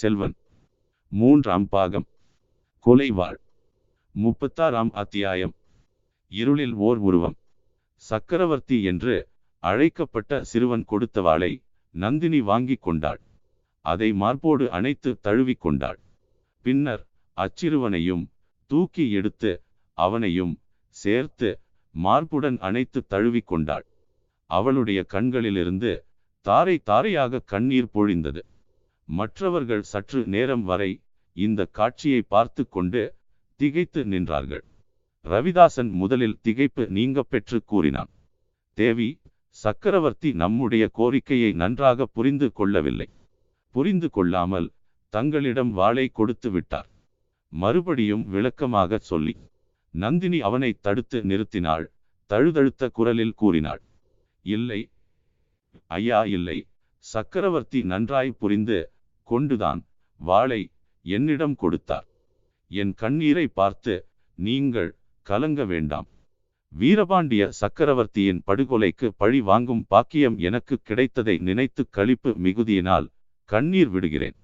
செல்வன். மூன்றாம் பாகம். கொலைவாள். முப்பத்தாறாம் அத்தியாயம். இருளில் ஓர் உருவம். சக்கரவர்த்தி என்று அழைக்கப்பட்ட சிறுவன் கொடுத்த வாளை நந்தினி வாங்கிக் கொண்டாள். அதை மார்போடு அணைத்து தழுவிக் கொண்டாள். பின்னர் அச்சிறுவனையும் தூக்கி எடுத்து அவனையும் சேர்த்து மார்புடன் அணைத்து தழுவிக் கொண்டாள். அவளுடைய கண்களிலிருந்து தாரை தாரையாக கண்ணீர் பொழிந்தது. மற்றவர்கள் சற்று நேரம் வரை இந்த காட்சியை பார்த்து கொண்டு திகைத்து நின்றார்கள். ரவிதாசன் முதலில் திகைப்பு நீங்க பெற்று கூறினான். தேவி சக்கரவர்த்தி நம்முடைய கோரிக்கையை நன்றாக புரிந்து கொள்ளவில்லை. புரிந்து கொள்ளாமல் தங்களிடம் வாளை கொடுத்து விட்டார். மறுபடியும் விளக்கமாக சொல்லி நந்தினி அவனை தடுத்து நிறுத்தினாள் தழுதழுத்த குரலில் கூறினாள். இல்லை ஐயா இல்லை. சக்கரவர்த்தி நன்றாய் புரிந்து கொண்டுதான் வாளை என்னிடம் கொடுத்தார். என் கண்ணீரை பார்த்து நீங்கள் கலங்க வேண்டாம். வீரபாண்டிய சக்கரவர்த்தியின் படுகொலைக்கு பழி வாங்கும் பாக்கியம் எனக்கு கிடைத்ததை நினைத்து களிப்பு மிகுதியினால் கண்ணீர் விடுகிறேன்.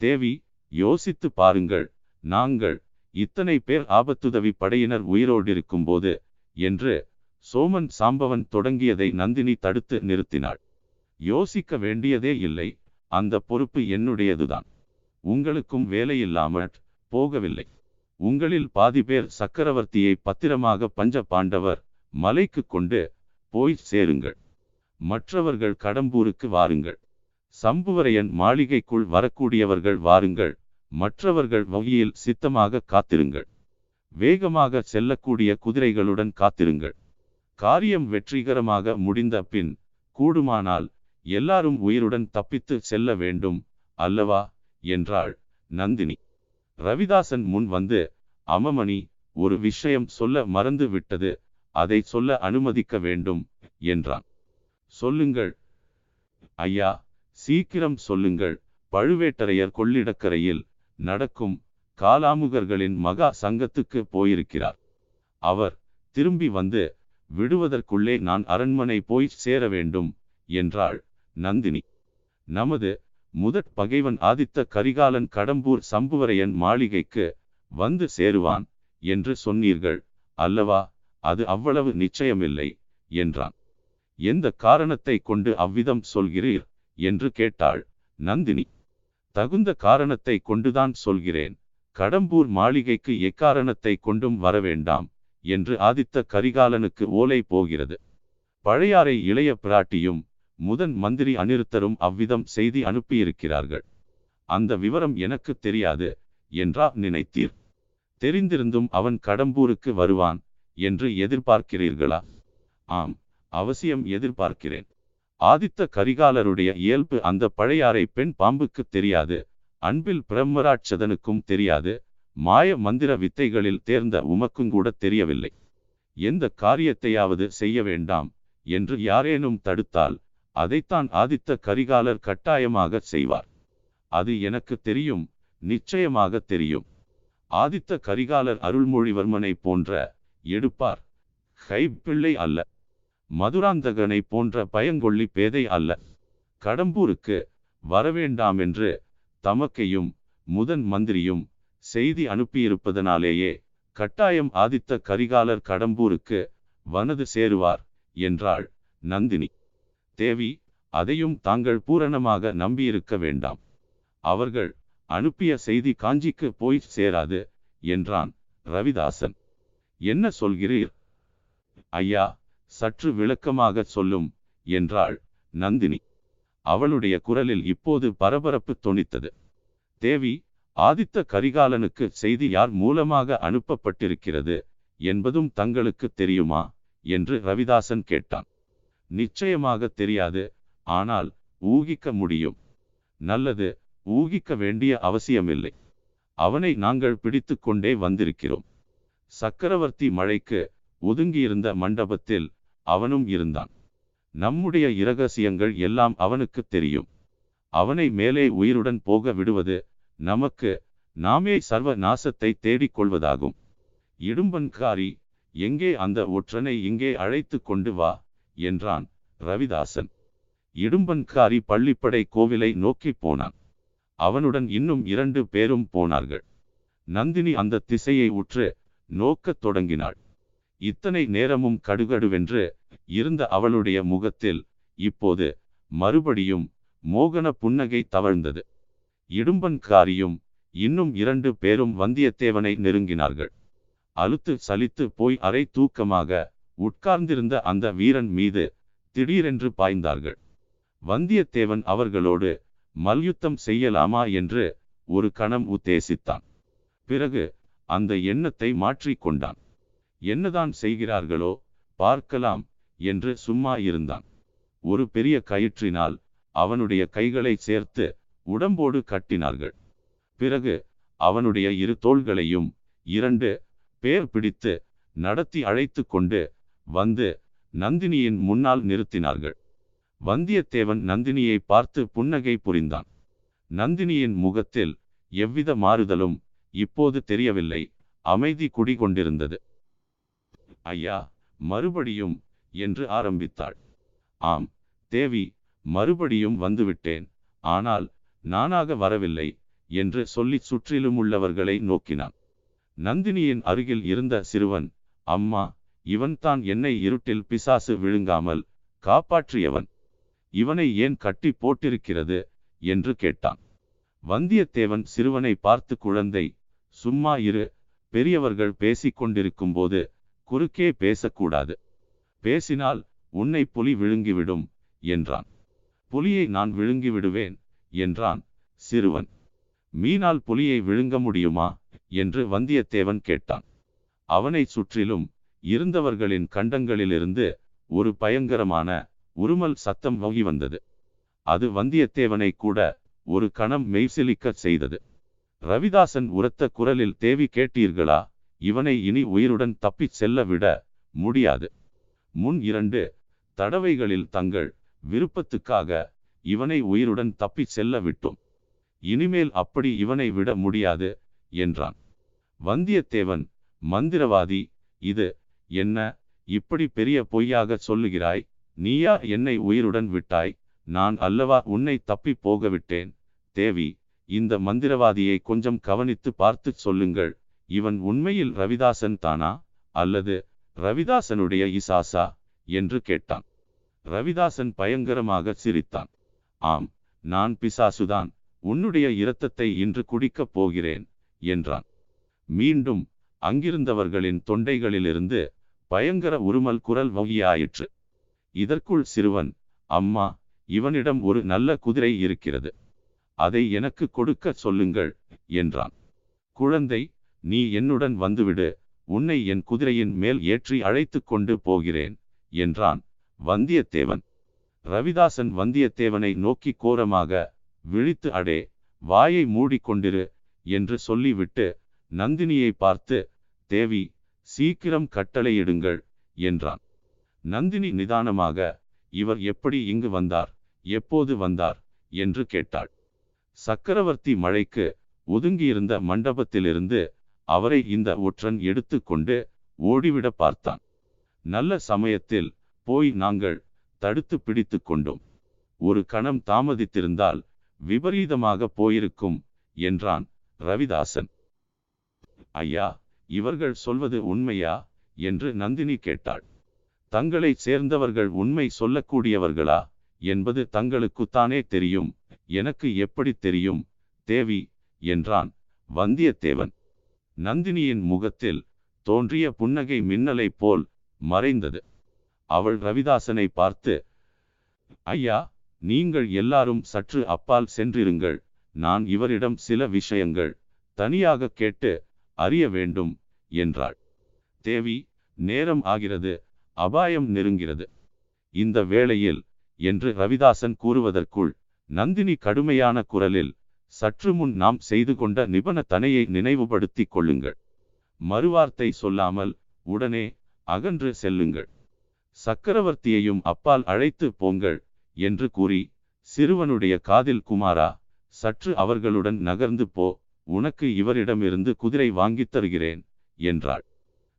தேவி யோசித்து பாருங்கள் நாங்கள் இத்தனை பேர் ஆபத்துதவி படையினர் உயிரோடிருக்கும்போது என்று சோமன் சாம்பவன் தொடங்கியதை நந்தினி தடுத்து நிறுத்தினாள். யோசிக்க வேண்டியதே இல்லை. அந்த பொறுப்பு என்னுடையதுதான். உங்களுக்கும் வேலையில்லாமல் போகவில்லை. உங்களில் பாதி பேர் சக்கரவர்த்தியை பத்திரமாக பஞ்ச பாண்டவர் மலைக்கு கொண்டு போய் சேருங்கள். மற்றவர்கள் கடம்பூருக்கு வாருங்கள். சம்புவரையன் மாளிகைக்குள் வரக்கூடியவர்கள் வாருங்கள். மற்றவர்கள் வகையில் சித்தமாக காத்திருங்கள். வேகமாக செல்லக்கூடிய குதிரைகளுடன் காத்திருங்கள். காரியம் வெற்றிகரமாக முடிந்த பின் கூடுமானால் எல்லாரும் உயிருடன் தப்பித்து செல்ல வேண்டும் அல்லவா? என்றாள் நந்தினி. ரவிதாசன் முன் வந்து அமமணி ஒரு விஷயம் சொல்ல மறந்து விட்டது அதை சொல்ல அனுமதிக்க வேண்டும் என்றான். சொல்லுங்கள். ஐயா சீக்கிரம் சொல்லுங்கள். பழுவேட்டரையர் கொள்ளிடக்கரையில் நடக்கும் காலாமுகர்களின் மகா சங்கத்துக்கு போயிருக்கிறார். அவர் திரும்பி வந்து விடுவதற்குள்ளே நான் அரண்மனை போய் சேர வேண்டும் என்றாள் நந்தினி. நமது முதற் பகைவன் ஆதித்த கரிகாலன் கடம்பூர் சம்புவரையன் மாளிகைக்கு வந்து சேருவான் என்று சொன்னீர்கள். அல்லவா அது அவ்வளவு நிச்சயமில்லை என்றான். எந்த காரணத்தை கொண்டு அவ்விதம் சொல்கிறீர்? என்று கேட்டாள் நந்தினி. தகுந்த காரணத்தை கொண்டுதான் சொல்கிறேன். கடம்பூர் மாளிகைக்கு எக்காரணத்தை கொண்டும் வரவேண்டாம் என்று ஆதித்த கரிகாலனுக்கு ஓலை போகிறது. பழையாறை இளைய பிராட்டியும் முதன் மந்திரி அனிருத்தரும் அவ்விதம் செய்தி அனுப்பியிருக்கிறார்கள். அந்த விவரம் எனக்கு தெரியாது என்றா நினைத்தீர்? தெரிந்திருந்தும் அவன் கடம்பூருக்கு வருவான் என்று எதிர்பார்க்கிறீர்களா? ஆம் அவசியம் எதிர்பார்க்கிறேன். ஆதித்த கரிகாலருடைய இயல்பு அந்த பழையாறை பெண் பாம்புக்கு தெரியாது அன்பில் பிரம்மராட்சதனுக்கும் தெரியாது மாய மந்திர வித்தைகளில் தேர்ந்த உமக்குங்கூட தெரியவில்லை. எந்த காரியத்தையாவது செய்ய வேண்டாம் என்று யாரேனும் தடுத்தால் அதைத்தான் ஆதித்த கரிகாலர் கட்டாயமாக செய்வார். அது எனக்கு தெரியும் நிச்சயமாக தெரியும். ஆதித்த கரிகாலர் அருள்மொழிவர்மனை போன்ற எடுப்பார். கைப்பிள்ளை அல்ல. மதுராந்தகனை போன்ற பயங்கொள்ளி பேதை அல்ல. கடம்பூருக்கு வரவேண்டாமென்று தமக்கையும் முதன் மந்திரியும் செய்தி அனுப்பியிருப்பதனாலேயே கட்டாயம் ஆதித்த கரிகாலர் கடம்பூருக்கு வனது சேருவார் என்றாள் நந்தினி. தேவி அதையும் தாங்கள் பூரணமாக நம்பியிருக்க வேண்டாம். அவர்கள் அனுப்பிய செய்தி காஞ்சிக்கு போய் சேராது என்றான் ரவிதாசன். என்ன சொல்கிறீர்? ஐயா சற்று விளக்கமாக சொல்லும் என்றாள் நந்தினி. அவளுடைய குரலில் இப்போது பரபரப்பு தொனித்தது. தேவி ஆதித்த கரிகாலனுக்கு செய்தி யார் மூலமாக அனுப்பப்பட்டிருக்கிறது என்பதும் தங்களுக்கு தெரியுமா? என்று ரவிதாசன் கேட்டான். நிச்சயமாக தெரியாது. ஆனால் ஊகிக்க முடியும். நல்லது ஊகிக்க வேண்டிய அவசியமில்லை. அவனை நாங்கள் பிடித்து கொண்டே வந்திருக்கிறோம். சக்கரவர்த்தி மழைக்கு ஒதுங்கியிருந்த மண்டபத்தில் அவனும் இருந்தான். நம்முடைய இரகசியங்கள் எல்லாம் அவனுக்கு தெரியும். அவனை மேலே உயிருடன் போக விடுவது நமக்கு நாமே சர்வ நாசத்தை தேடிக் கொள்வதாகும். இடும்பன்காரி எங்கே அந்த ஒற்றனை இங்கே அழைத்து கொண்டு வா. என்றான் ரவிதாசன். இடும்பன்காரி பள்ளிப்படை கோவிலை நோக்கி போனான். அவனுடன் இன்னும் இரண்டு பேரும் போனார்கள். நந்தினி அந்த திசையை உற்று நோக்கத் தொடங்கினாள். இத்தனை நேரமும் கடுகடுவென்று இருந்த அவளுடைய முகத்தில் இப்போது மறுபடியும் மோகன புன்னகை தவழ்ந்தது. இடும்பன்காரியும் இன்னும் இரண்டு பேரும் வந்தியத்தேவனை நெருங்கினார்கள். அழுத்து சலித்து போய் அரை தூக்கமாக உட்கார்ந்திருந்த அந்த வீரன் மீது திடீரென்று பாய்ந்தார்கள். வந்தியத்தேவன் அவர்களோடு மல்யுத்தம் செய்யலாமா? என்று ஒரு கணம் உத்தேசித்தான். பிறகு அந்த எண்ணத்தை மாற்றிக்கொண்டான் என்னதான் செய்கிறார்களோ பார்க்கலாம் என்று சும்மா இருந்தான். ஒரு பெரிய கயிற்றினால் அவனுடைய கைகளை சேர்த்து உடம்போடு கட்டினார்கள். பிறகு அவனுடைய இரு தோள்களையும் இரண்டு பேர் பிடித்து நடத்தி அழைத்து கொண்டு வந்து நந்தினியின் முன்னால் நிறுத்தினார்கள். வந்தியத்தேவன் நந்தினியை பார்த்து புன்னகை புரிந்தான். நந்தினியின் முகத்தில் எவ்வித மாறுதலும் இப்போது தெரியவில்லை. அமைதி குடிகொண்டிருந்தது. ஐயா மறுபடியும் என்று ஆரம்பித்தாள். ஆம் தேவி மறுபடியும் வந்துவிட்டேன். ஆனால் நானாக வரவில்லை என்று சொல்லி சுற்றிலும் உள்ளவர்களை நோக்கினான். நந்தினியின் அருகில் இருந்த சிறுவன் அம்மா இவன்தான் என்னை இருட்டில் பிசாசு விழுங்காமல் காப்பாற்றியவன். இவனை ஏன் கட்டி போட்டிருக்கிறது? என்று கேட்டான். வந்தியத்தேவன் சிறுவனை பார்த்து குழந்தை சும்மா இரு. பெரியவர்கள் பேசிக்கொண்டிருக்கும் போது குறுக்கே பேசக்கூடாது. பேசினால் உன்னை புலி விழுங்கிவிடும் என்றான். புலியை நான் விழுங்கிவிடுவேன் என்றான் சிறுவன். மீனால் புலியை விழுங்க முடியுமா? என்று வந்தியத்தேவன் கேட்டான். அவனை சுற்றிலும் இருந்தவர்களின் கண்டங்களிலிருந்து ஒரு பயங்கரமான உருமல் சத்தம் வகி வந்தது. அது வந்தியத்தேவனை கூட ஒரு கணம் மெய்சிலிக்கச் செய்தது. ரவிதாசன் உரத்த குரலில் தேவி கேட்டீர்களா? இவனை இனி உயிருடன் தப்பிச் செல்ல விட முடியாது. முன் இரண்டு தடவைகளில் தங்கள் விருப்பத்துக்காக இவனை உயிருடன் தப்பிச் செல்ல விட்டோம். இனிமேல் அப்படி இவனை விட முடியாது என்றான். வந்தியத்தேவன் மந்திரவாதி இது என்ன? இப்படி பெரிய பொய்யாக சொல்லுகிறாய் நீயா என்னை உயிருடன் விட்டாய் நான் அல்லவா உன்னை தப்பி போக விட்டேன் தேவி இந்த மந்திரவாதியை கொஞ்சம் கவனித்து பார்த்து சொல்லுங்கள் இவன் உண்மையில் ரவிதாசன் தானா அல்லது ரவிதாசனுடைய இசாசா? என்று கேட்டான். ரவிதாசன் பயங்கரமாக சிரித்தான். ஆம் நான் பிசாசுதான் உன்னுடைய இரத்தத்தை இன்று குடிக்கப் போகிறேன் என்றான். மீண்டும் அங்கிருந்தவர்களின் தொண்டைகளிலிருந்து பயங்கர உருமல் குரல் வகியாயிற்று. இதற்குள் சிறுவன் அம்மா இவனிடம் ஒரு நல்ல குதிரை இருக்கிறது. அதை எனக்கு கொடுக்க சொல்லுங்கள் என்றான். குழந்தை நீ என்னுடன் வந்துவிடு. உன்னை என் குதிரையின் மேல் ஏற்றி அழைத்து கொண்டு போகிறேன் என்றான் வந்தியத்தேவன். ரவிதாசன் வந்தியத்தேவனை நோக்கி கோரமாக விழித்து அடே வாயை மூடிக்கொண்டிரு என்று சொல்லிவிட்டு நந்தினியை பார்த்து தேவி சீக்கிரம் கட்டளையிடுங்கள் என்றான். நந்தினி நிதானமாக இவர் எப்படி இங்கு வந்தார் எப்போது வந்தார்? என்று கேட்டாள். சக்கரவர்த்தி மழைக்கு ஒதுங்கியிருந்த மண்டபத்திலிருந்து அவரை இந்த ஒற்றன் எடுத்து கொண்டு ஓடிவிட பார்த்தான். நல்ல சமயத்தில் போய் நாங்கள் தடுத்து பிடித்து கொண்டோம். ஒரு கணம் தாமதித்திருந்தால் விபரீதமாக போயிருக்கும் என்றான் ரவிதாசன். ஐயா இவர்கள் சொல்வது உண்மையா? என்று நந்தினி கேட்டாள். தங்களை சேர்ந்தவர்கள் உண்மை சொல்லக்கூடியவர்களா? என்பது தங்களுக்குத்தானே தெரியும். எனக்கு எப்படி தெரியும்? தேவி என்றான் வந்தியத்தேவன். நந்தினியின் முகத்தில் தோன்றிய புன்னகை மின்னலை போல் மறைந்தது. அவள் ரவிதாசனை பார்த்து ஐயா நீங்கள் எல்லாரும் சற்று அப்பால் சென்றிருங்கள். நான் இவரிடம் சில விஷயங்கள் தனியாக கேட்டு அறிய வேண்டும் என்றாள். தேவி நேரம் ஆகிறது. அபாயம் நெருங்கிறது. இந்த வேளையில் என்று ரவிதாசன் கூறுவதற்குள் நந்தினி கடுமையான குரலில் சற்று முன் நாம் செய்து கொண்ட நிபந்தனையை நினைவுபடுத்திக் கொள்ளுங்கள். மறுவார்த்தை சொல்லாமல் உடனே அகன்று செல்லுங்கள். சக்கரவர்த்தியையும் அப்பால் அழைத்து போங்கள் என்று கூறி சிறுவனுடைய காதில் குமாரா சற்று அவர்களுடன் நகர்ந்து போ. உனக்கு இவரிடமிருந்து குதிரை வாங்கித் தருகிறேன் என்றாள்.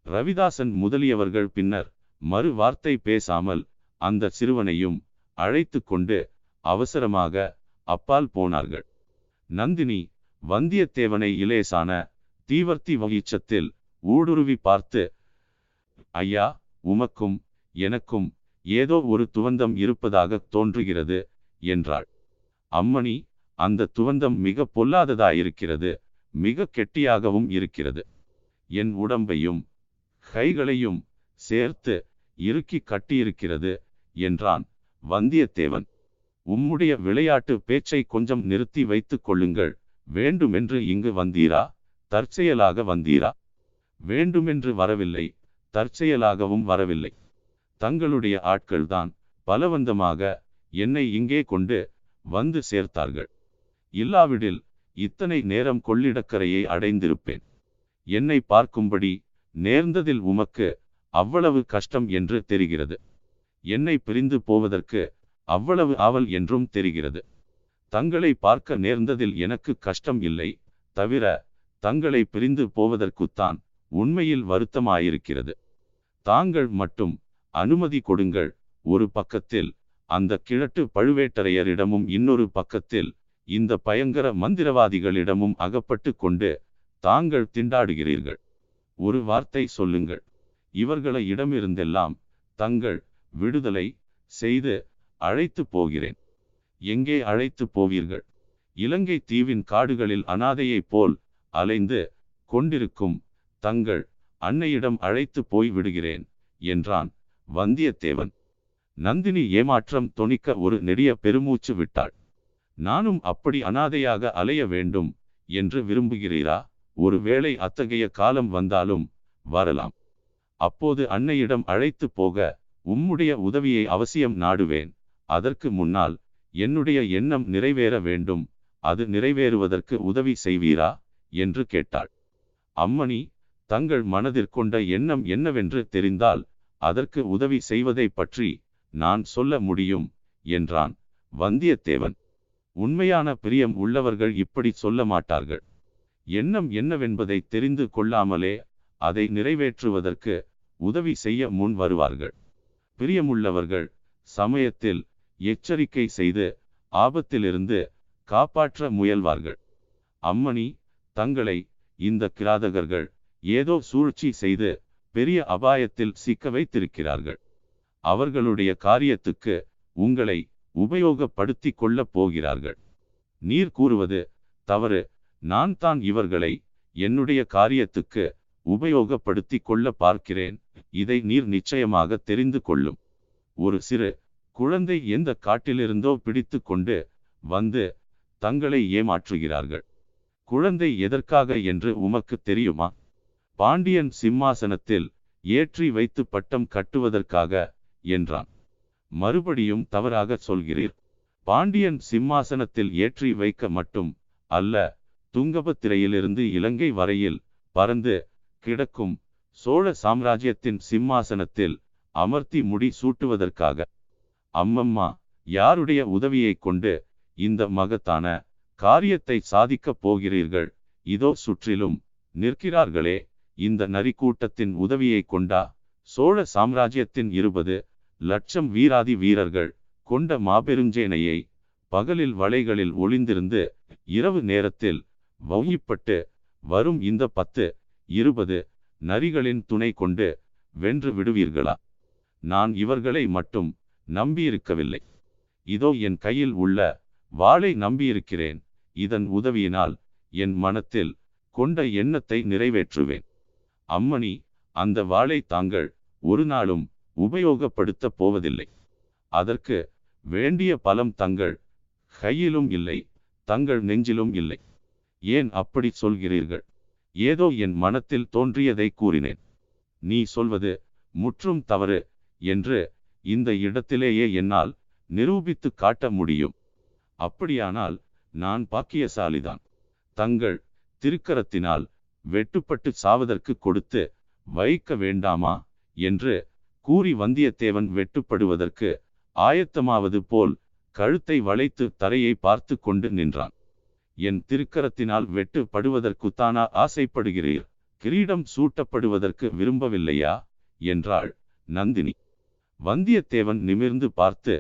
ரவிதாசன் முதலியவர்கள் பின்னர் மறு வார்த்தை பேசாமல் அந்த சிறுவனையும் அழைத்து கொண்டு அவசரமாக அப்பால் போனார்கள். நந்தினி வந்தியத்தேவனை இலேசான தீவர்த்தி வகிச்சத்தில் ஊடுருவி பார்த்து ஐயா உமக்கும் எனக்கும் ஏதோ ஒரு துவந்தம் இருப்பதாக தோன்றுகிறது என்றாள். அம்மணி அந்த துவந்தம் மிக பொல்லாததாயிருக்கிறது மிக கெட்டியாகவும் இருக்கிறது. என் உடம்பையும் கைகளையும் சேர்த்து இறுக்கி கட்டியிருக்கிறது என்றான் வந்தியத்தேவன். உம்முடைய விளையாட்டு பேச்சை கொஞ்சம் நிறுத்தி வைத்துக் கொள்ளுங்கள். வேண்டுமென்று இங்கு வந்தீரா? தற்செயலாக வந்தீரா? வேண்டுமென்று வரவில்லை தற்செயலாகவும் வரவில்லை. தங்களுடைய ஆட்கள்தான் பலவந்தமாக என்னை இங்கே கொண்டு வந்து சேர்த்தார்கள். இல்லாவிடில் இத்தனை நேரம் கொள்ளிடக்கரையை அடைந்திருப்பேன். என்னை பார்க்கும்படி நேர்ந்ததில் உமக்கு அவ்வளவு கஷ்டம் என்று தெரிகிறது. என்னை பிரிந்து போவதற்கு அவ்வளவு ஆவல் என்றும் தெரிகிறது. தங்களை பார்க்க நேர்ந்ததில் எனக்கு கஷ்டம் இல்லை தவிர தங்களை பிரிந்து போவதற்குத்தான் உண்மையில் வருத்தமாயிருக்கிறது. தாங்கள் மட்டும் அனுமதி கொடுங்கள் ஒரு பக்கத்தில் அந்த கிழட்டு பழுவேட்டரையரிடமும் இன்னொரு பக்கத்தில் இந்த பயங்கர மந்திரவாதிகளிடமும் அகப்பட்டு கொண்டு தாங்கள் திண்டாடுகிறீர்கள். ஒரு வார்த்தை சொல்லுங்கள். இவர்களை இடமிருந்தெல்லாம் தங்கள் விடுதலை செய்து அழைத்து போகிறேன். எங்கே அழைத்து போவீர்கள்? இலங்கை தீவின் காடுகளில் அனாதையைப் போல் அலைந்து கொண்டிருக்கும் தங்கள் அன்னையிடம் அழைத்து போய் விடுகிறேன் என்றான் வந்தியத்தேவன். நந்தினி ஏமாற்றம் தொனிக்க ஒரு நெடிய பெருமூச்சு விட்டாள். நானும் அப்படி அனாதையாக அலைய வேண்டும் என்று விரும்புகிறீரா? ஒருவேளை அத்தகைய காலம் வந்தாலும் வரலாம். அப்போது அன்னையிடம் அழைத்து போக உம்முடைய உதவியை அவசியம் நாடுவேன். அதற்கு முன்னால் என்னுடைய எண்ணம் நிறைவேற வேண்டும். அது நிறைவேறுவதற்கு உதவி செய்வீரா? என்று கேட்டாள். அம்மணி தங்கள் மனதிற்கொண்ட எண்ணம் என்னவென்று தெரிந்தால் அதற்கு உதவி செய்வதை பற்றி நான் சொல்ல முடியும் என்றான் வந்தியத்தேவன். உண்மையான பிரியம் உள்ளவர்கள் இப்படி சொல்ல மாட்டார்கள். எண்ணம் என்னவென்பதை தெரிந்து கொள்ளாமலே அதை நிறைவேற்றுவதற்கு உதவி செய்ய முன் வருவார்கள். பிரியமுள்ளவர்கள் சமயத்தில் எச்சரிக்கை செய்து ஆபத்திலிருந்து காப்பாற்ற முயல்வார்கள். அம்மணி தங்களை இந்த கிராதகர்கள் ஏதோ சூழ்ச்சி செய்து பெரிய அபாயத்தில் சிக்க வைத்திருக்கிறார்கள். அவர்களுடைய காரியத்துக்கு உங்களை உபயோகப்படுத்தி கொள்ளப் போகிறார்கள். நீர் கூறுவது தவறு நான் தான் இவர்களை என்னுடைய காரியத்துக்கு உபயோகப்படுத்தி கொள்ள பார்க்கிறேன். இதை நீர் நிச்சயமாக தெரிந்து கொள்ளும். ஒரு சிறு குழந்தை எந்த காட்டிலிருந்தோ பிடித்து கொண்டு வந்து தங்களை ஏமாற்றுகிறார்கள். குழந்தை எதற்காக என்று உமக்கு தெரியுமா? பாண்டியன் சிம்மாசனத்தில் ஏற்றி வைத்து பட்டம் கட்டுவதற்காக என்றான். மறுபடியும் தவறாக சொல்கிறீர். பாண்டியன் சிம்மாசனத்தில் ஏற்றி வைக்க மட்டும் அல்ல துங்கபத்திரையிலிருந்து இலங்கை வரையில் பறந்து கிடக்கும் சோழ சாம்ராஜ்யத்தின் சிம்மாசனத்தில் அமர்த்தி முடி சூட்டுவதற்காக. அம்மம்மா யாருடைய உதவியை கொண்டு இந்த மகத்தான காரியத்தை சாதிக்கப் போகிறீர்கள்? இதோ சுற்றிலும் நிற்கிறார்களே இந்த நரிக்கூட்டத்தின் உதவியை கொண்டா? சோழ சாம்ராஜ்யத்தின் இருபது லட்சம் வீராதி வீரர்கள் கொண்ட மாபெருஞ்சேனையை பகலில் வலைகளில் ஒளிந்திருந்து இரவு நேரத்தில் வௌயிப்பட்டு வரும் இந்த பத்து இருபது நரிகளின் துணை கொண்டு வென்று விடுவீர்களா? நான் இவர்களை மட்டும் நம்பியிருக்கவில்லை. இதோ என் கையில் உள்ள வாளை நம்பியிருக்கிறேன். இதன் உதவியினால் என் மனத்தில் கொண்ட எண்ணத்தை நிறைவேற்றுவேன். அம்மணி அந்த வாளை தாங்கள் ஒரு நாளும் உபயோகப்படுத்தப் போவதில்லை. அதற்கு வேண்டிய பலம் தங்கள் கையிலும் இல்லை தங்கள் நெஞ்சிலும் இல்லை. ஏன் அப்படி சொல்கிறீர்கள்? ஏதோ என் மனத்தில் தோன்றியதை கூறினேன். நீ சொல்வது முற்றும் தவறு என்று இந்த இடத்திலேயே என்னால் நிரூபித்து காட்ட முடியும். அப்படியானால் நான் பாக்கியசாலிதான். தங்கள் திருக்கரத்தினால் வெட்டுப்பட்டு சாவதற்கு கொடுத்து வைக்க வேண்டாமா என்று கூறி வந்தியத்தேவன் வெட்டுப்படுவதற்கு ஆயத்தமாவது போல் கழுத்தை வளைத்து தரையை பார்த்து கொண்டு நின்றான். என் திருக்கரத்தினால் வெட்டுப்படுவதற்குத்தானா ஆசைப்படுகிறீர்? கிரீடம் சூட்டப்படுவதற்கு விரும்பவில்லையா? என்றாள் நந்தினி. வந்தியத்தேவன் நிமிர்ந்து பார்த்து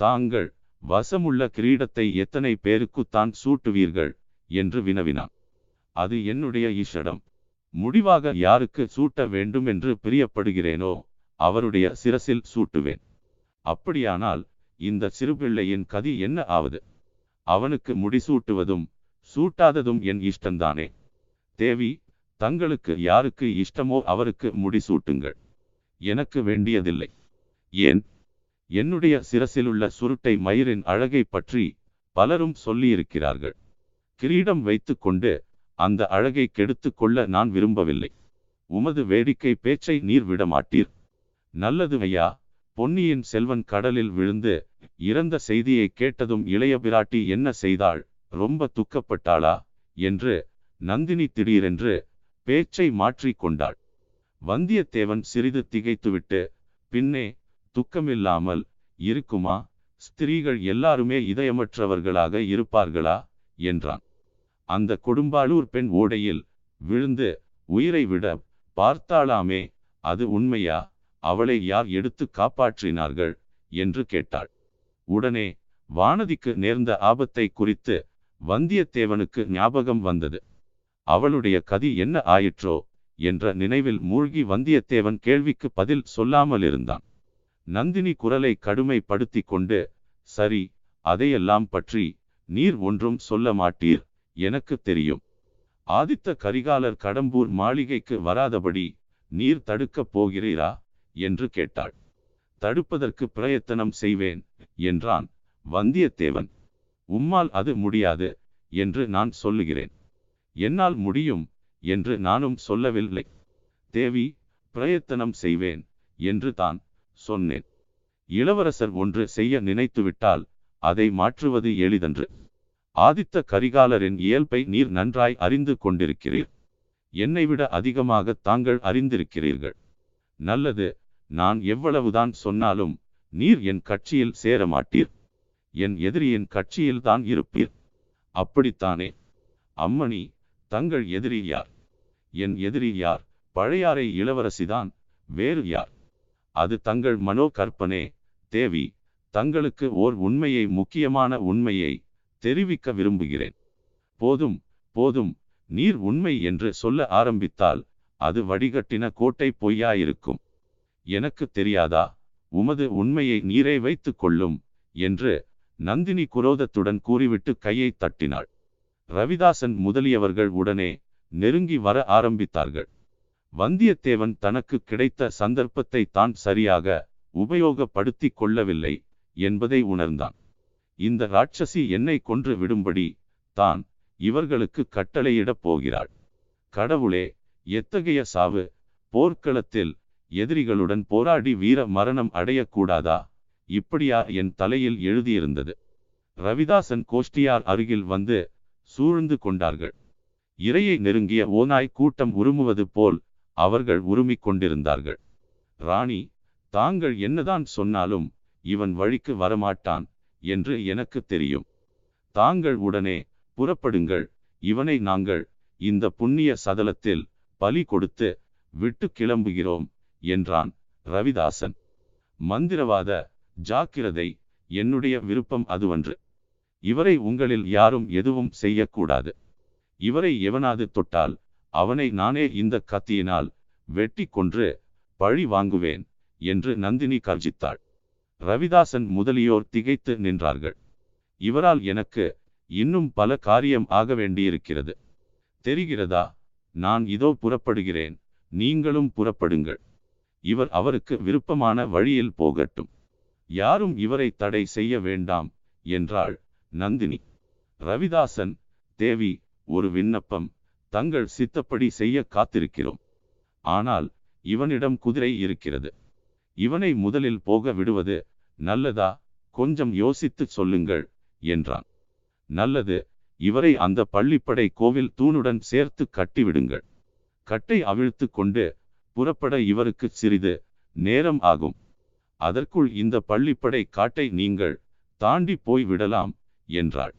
தாங்கள் வசமுள்ள கிரீடத்தை எத்தனை பேருக்குத்தான் சூட்டுவீர்கள்? என்று வினவினான். அது என்னுடைய ஈஷடம். முடிவாக யாருக்கு சூட்ட வேண்டும் என்று பிரியப்படுகிறேனோ அவருடைய சிரசில் சூட்டுவேன். அப்படியானால் இந்த சிறுபிள்ளையின் கதி என்ன ஆவது? அவனுக்கு முடிசூட்டுவதும் சூட்டாததும் என் இஷ்டந்தானே தேவி தங்களுக்கு யாருக்கு இஷ்டமோ அவருக்கு முடிசூட்டுங்கள் எனக்கு வேண்டியதில்லை. ஏன்? என்னுடைய சிரசிலுள்ள சுருட்டை மயிரின் அழகை பற்றி பலரும் சொல்லியிருக்கிறார்கள். கிரீடம் வைத்துக்கொண்டு அந்த அழகை கெடுத்து கொள்ள நான் விரும்பவில்லை. உமது வேடிக்கை பேச்சை நீர் விடமாட்டீர். நல்லது ஐயா. பொன்னியின் செல்வன் கடலில் விழுந்து இறந்த செய்தியை கேட்டதும் இளைய பிராட்டி என்ன செய்தாள்? ரொம்ப துக்கப்பட்டாளா? என்று நந்தினி திடீரென்று பேச்சை மாற்றிக் கொண்டாள். வந்தியத்தேவன் சிறிது திகைத்துவிட்டு பின்னே துக்கமில்லாமல் இருக்குமா? ஸ்திரீகள் எல்லாருமே இதயமற்றவர்களாக இருப்பார்களா? என்றான். அந்த கொடும்பாளூர் பெண் ஓடையில் விழுந்து உயிரை விட பார்த்தாளாமே அது உண்மையா? அவளை யார் எடுத்து காப்பாற்றினார்கள்? என்று கேட்டாள். உடனே வானதிக்கு நேர்ந்த ஆபத்தை குறித்து வந்தியத்தேவனுக்கு ஞாபகம் வந்தது. அவளுடைய கதி என்ன ஆயிற்றோ என்ற நினைவில் மூழ்கி வந்தியத்தேவன் கேள்விக்கு பதில் சொல்லாமல் இருந்தான் நந்தினி குரலை கடுமைப்படுத்தி கொண்டு சரி அதையெல்லாம் பற்றி நீர் ஒன்றும் சொல்ல மாட்டீர் எனக்கு தெரியும். ஆதித்த கரிகாலர் கடம்பூர் மாளிகைக்கு வராதபடி நீர் தடுக்கப் போகிறீரா? என்று கேட்டாள். தடுப்பதற்கு பிரயத்தனம் செய்வேன் என்றான் வந்தியத்தேவன். உம்மால் அது முடியாது என்று நான் சொல்லுகிறேன். என்னால் முடியும் என்று நானும் சொல்லவில்லை. தேவி பிரயத்தனம் செய்வேன் என்று தான் சொன்னேன். இளவரசர் ஒன்று செய்ய நினைத்துவிட்டால் அதை மாற்றுவது எளிதன்று. ஆதித்த கரிகாலரின் இயல்பை நீர் நன்றாய் அறிந்து கொண்டிருக்கிறீர். என்னை விட அதிகமாக தாங்கள் அறிந்திருக்கிறீர்கள். நல்லது நான் எவ்வளவுதான் சொன்னாலும் நீர் என் கட்சியில் சேர மாட்டீர் என் எதிரியின் கட்சியில்தான் இருப்பீர். அப்படித்தானே? அம்மணி தங்கள் எதிரி யார்? என் எதிரி யார்? பழையாறை இளவரசிதான் வேறு யார்? அது தங்கள் மனோ கற்பனே தேவி தங்களுக்கு ஓர் உண்மையை முக்கியமான உண்மையை தெரிவிக்க விரும்புகிறேன். போதும் போதும் நீர் உண்மை என்று சொல்ல ஆரம்பித்தால் அது வடிகட்டின கோட்டை பொய்யாயிருக்கும். எனக்கு தெரியாதா? உமது உண்மையை நீரே வைத்துக் கொள்ளும் என்று நந்தினி குரோதத்துடன் கூறிவிட்டு கையை தட்டினாள். ரவிதாசன் முதலியவர்கள் உடனே நெருங்கி வர ஆரம்பித்தார்கள். வந்தியத்தேவன் தனக்கு கிடைத்த சந்தர்ப்பத்தை தான் சரியாக உபயோகப்படுத்திக் கொள்ளவில்லை என்பதை உணர்ந்தான். இந்த ராட்சசி என்னை கொன்று விடும்படி தான் இவர்களுக்கு கட்டளையிடப் போகிறாள். கடவுளே எத்தகைய சாவு? போர்க்களத்தில் எதிரிகளுடன் போராடி வீர மரணம் அடையக்கூடாதா? இப்படியா என் தலையில் எழுதியிருந்தது. ரவிதாசன் கோஷ்டியார் அருகில் வந்து சூழ்ந்து கொண்டார்கள். இரையை நெருங்கிய ஓநாய் கூட்டம் உருமுவது போல் அவர்கள் உருமிக் கொண்டிருந்தார்கள். ராணி தாங்கள் என்னதான் சொன்னாலும் இவன் வழிக்கு வரமாட்டான் என்று எனக்கு தெரியும். தாங்கள் உடனே புறப்படுங்கள் இவனை நாங்கள் இந்த புண்ணிய சதலத்தில் பலி கொடுத்து விட்டு கிளம்புகிறோம் என்றான் ரவிதாசன். மந்திரவாத ஜாக்கிரதை என்னுடைய விருப்பம் அதுவன்று. இவரை உங்களில் யாரும் எதுவும் செய்யக்கூடாது. இவரை எவனாது தொட்டால் அவனை நானே இந்த கத்தியினால் வெட்டி கொன்று பழி வாங்குவேன் என்று நந்தினி கர்ஜித்தாள். ரவிதாசன் முதலியோர் திகைத்து நின்றார்கள். இவரால் எனக்கு இன்னும் பல காரியம் ஆக வேண்டியிருக்கிறது. தெரிகிறதா? நான் இதோ புறப்படுகிறேன். நீங்களும் புறப்படுங்கள். இவர் அவருக்கு விருப்பமான வழியில் போகட்டும். யாரும் இவரை தடை செய்ய வேண்டாம் என்றாள் நந்தினி. ரவிதாசன் தேவி ஒரு விண்ணப்பம் தங்கள் சித்தப்படி செய்ய காத்திருக்கிறோம். ஆனால் இவனிடம் குதிரை இருக்கிறது. இவனை முதலில் போக விடுவது நல்லதா? கொஞ்சம் யோசித்து சொல்லுங்கள் என்றான். நல்லது இவரை அந்த பள்ளிப்படை கோவில் தூணுடன் சேர்த்து கட்டிவிடுங்கள். கட்டை அவிழ்த்து கொண்டு புறப்பட இவருக்கு சிறிது நேரம் ஆகும். அதற்குள் இந்த பள்ளிப்படை காட்டை நீங்கள் தாண்டி போய் விடலாம் என்றாள்.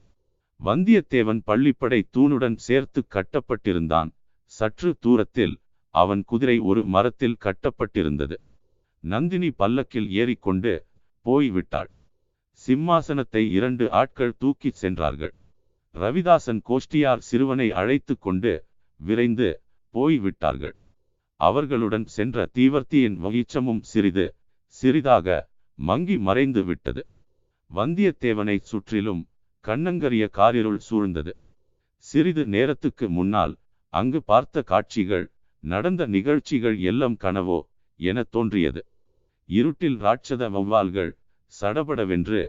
வந்தியத்தேவன் பள்ளிப்படை தூணுடன் சேர்த்து கட்டப்பட்டிருந்தான். சற்று தூரத்தில் அவன் குதிரை ஒரு மரத்தில் கட்டப்பட்டிருந்தது. நந்தினி பல்லக்கில் ஏறிக்கொண்டு போய்விட்டாள் சிம்மாசனத்தை இரண்டு ஆட்கள் தூக்கிச் சென்றார்கள். ரவிதாசன் கோஷ்டியார் சிறுவனை அழைத்து கொண்டு விரைந்து போய் விட்டார்கள். அவர்களுடன் சென்ற தீவர்த்தியின் வகிச்சமும் சிறிது சிறிதாக மங்கி மறைந்து விட்டது. வந்தியத்தேவனை சுற்றிலும் கண்ணங்கரிய காரிருள் சூழ்ந்தது. சிறிது நேரத்துக்கு முன்னால் அங்கு பார்த்த காட்சிகள் நடந்த நிகழ்ச்சிகள் எல்லாம் கனவோ என தோன்றியது. இருட்டில் ராட்சத வௌவால்கள் சடபடவென்று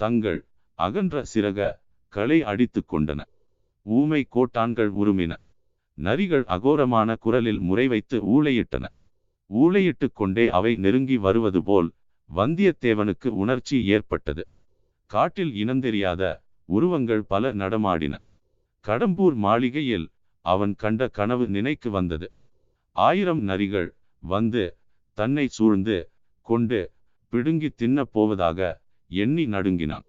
தங்கள் அகன்ற சிறக களை அடித்து கொண்டன. ஊமை கோட்டான்கள் உருமின. நரிகள் அகோரமான குரலில் முறை வைத்து ஊளையிட்டன. ஊளையிட்டு கொண்டே அவை நெருங்கி வருவது போல் வந்தியத்தேவனுக்கு உணர்ச்சி ஏற்பட்டது. காட்டில் இனந்தெரியாத உருவங்கள் பல நடமாடின. கடம்பூர் மாளிகையில் அவன் கண்ட கனவு நினைக்கு வந்தது. ஆயிரம் நரிகள் வந்து தன்னை சூழ்ந்து கொண்டு பிடுங்கி தின்னப் போவதாக எண்ணி நடுங்கினான்.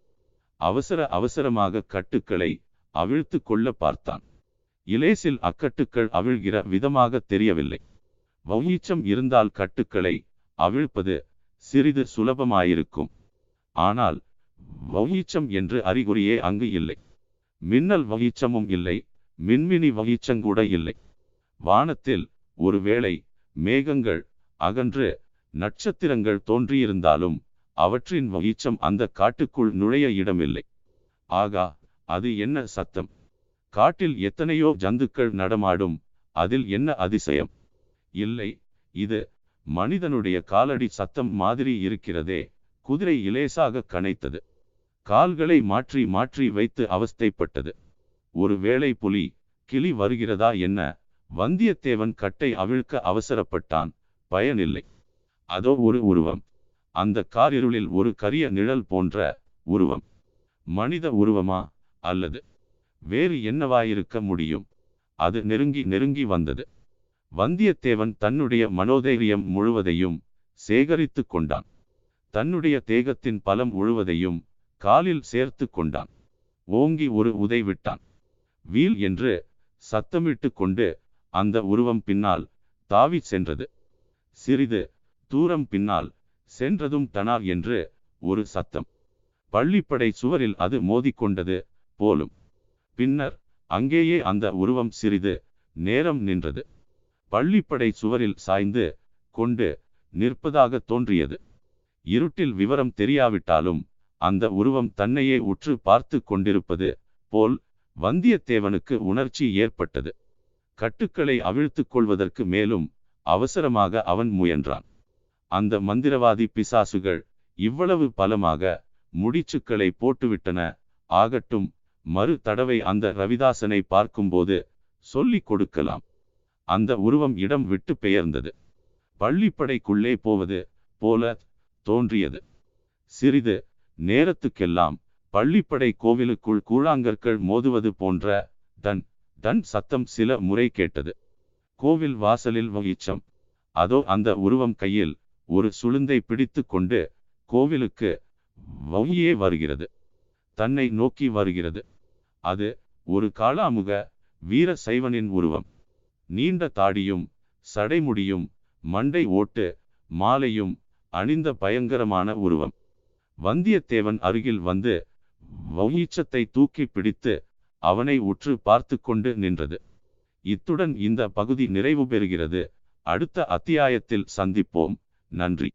அவசர அவசரமாக கட்டுக்களை அவிழ்த்து கொள்ள பார்த்தான். இலேசில் அக்கட்டுக்கள் அவிழ்கிற விதமாக தெரியவில்லை. வௌயீச்சம் இருந்தால் கட்டுக்களை அவிழ்ப்பது சிறிது சுலபமாயிருக்கும். ஆனால் வௌயீச்சம் என்று அறிகுறியே அங்கு இல்லை. மின்னல் வகிச்சமும் இல்லை மின்மினி வகிச்சங்கூட இல்லை. வானத்தில் ஒருவேளை மேகங்கள் அகன்று நட்சத்திரங்கள் தோன்றியிருந்தாலும் அவற்றின் வகிச்சம் அந்த காட்டுக்குள் நுழைய இடமில்லை. ஆகா அது என்ன சத்தம்? காட்டில் எத்தனையோ ஜந்துக்கள் நடமாடும் அதில் என்ன அதிசயம்? இல்லை இது மனிதனுடைய காலடி சத்தம் மாதிரி இருக்கிறதே குதிரை இலேசாக கனைத்தது. கால்களை மாற்றி மாற்றி வைத்து அவஸ்தைப்பட்டது. ஒரு வேளை புலி கிளி வருகிறதா என்ன? வந்தியத்தேவன் கட்டை அவிழ்க்க அவசரப்பட்டான் பயனில்லை. அதோ ஒரு உருவம். அந்த காரிருளில் ஒரு கரிய நிழல் போன்ற உருவம். மனித உருவமா அல்லது வேறு என்னவாயிருக்க முடியும்? அது நெருங்கி நெருங்கி வந்தது. வந்தியத்தேவன் தன்னுடைய மனோதைரியம் முழுவதையும் சேகரித்து கொண்டான். தன்னுடைய தேகத்தின் பலம் முழுவதையும் காலில் சேர்த்து கொண்டான். ஓங்கி ஒரு உதை விட்டான். வீல் என்று சத்தமிட்டு கொண்டு அந்த உருவம் பின்னால் தாவி சென்றது. சிறிது தூரம் பின்னால் சென்றதும் தனார் என்று ஒரு சத்தம். பள்ளிப்படை சுவரில் அது மோதிக்கொண்டது போலும். பின்னர் அங்கேயே அந்த உருவம் சிறிது நேரம் நின்றது. பள்ளிப்படை சுவரில் சாய்ந்து கொண்டு நிற்பதாக தோன்றியது. இருட்டில் விவரம் தெரியாவிட்டாலும் அந்த உருவம் தன்னையே உற்று பார்த்து கொண்டிருப்பது போல் வந்தியத்தேவனுக்கு உணர்ச்சி ஏற்பட்டது. கட்டுக்களை அவிழ்த்துக் கொள்வதற்கு மேலும் அவசரமாக அவன் முயன்றான். அந்த மந்திரவாதி பிசாசுகள் இவ்வளவு பலமாக முடிச்சுக்களை போட்டுவிட்டன. ஆகட்டும் மறு தடவை அந்த ரவிதாசனை பார்க்கும்போது சொல்லிக் கொடுக்கலாம். அந்த உருவம் இடம் விட்டு பெயர்ந்தது. பள்ளிப்படைக்குள்ளே போவது போல தோன்றியது. சிறிது நேரத்துக்கெல்லாம் பள்ளிப்படை கோவிலுக்குள் கூழாங்கற்கள் மோதுவது போன்ற தன் தன் சத்தம் சில முறை கேட்டது. கோவில் வாசலில் வகிச்சம். அதோ அந்த உருவம் கையில் ஒரு சுளுந்தை பிடித்து கொண்டு கோவிலுக்கு வகியே வருகிறது. தன்னை நோக்கி வருகிறது. அது ஒரு காலாமுக வீர சைவனின் உருவம். நீண்ட தாடியும் சடைமுடியும் மண்டை ஓட்டு மாலையும் அணிந்த பயங்கரமான உருவம். வந்தியத்தேவன் அருகில் வந்து வௌயீச்சத்தை தூக்கி பிடித்து அவனை உற்று பார்த்து கொண்டு நின்றது. இத்துடன் இந்த பகுதி நிறைவு பெறுகிறது. அடுத்த அத்தியாயத்தில் சந்திப்போம். நன்றி.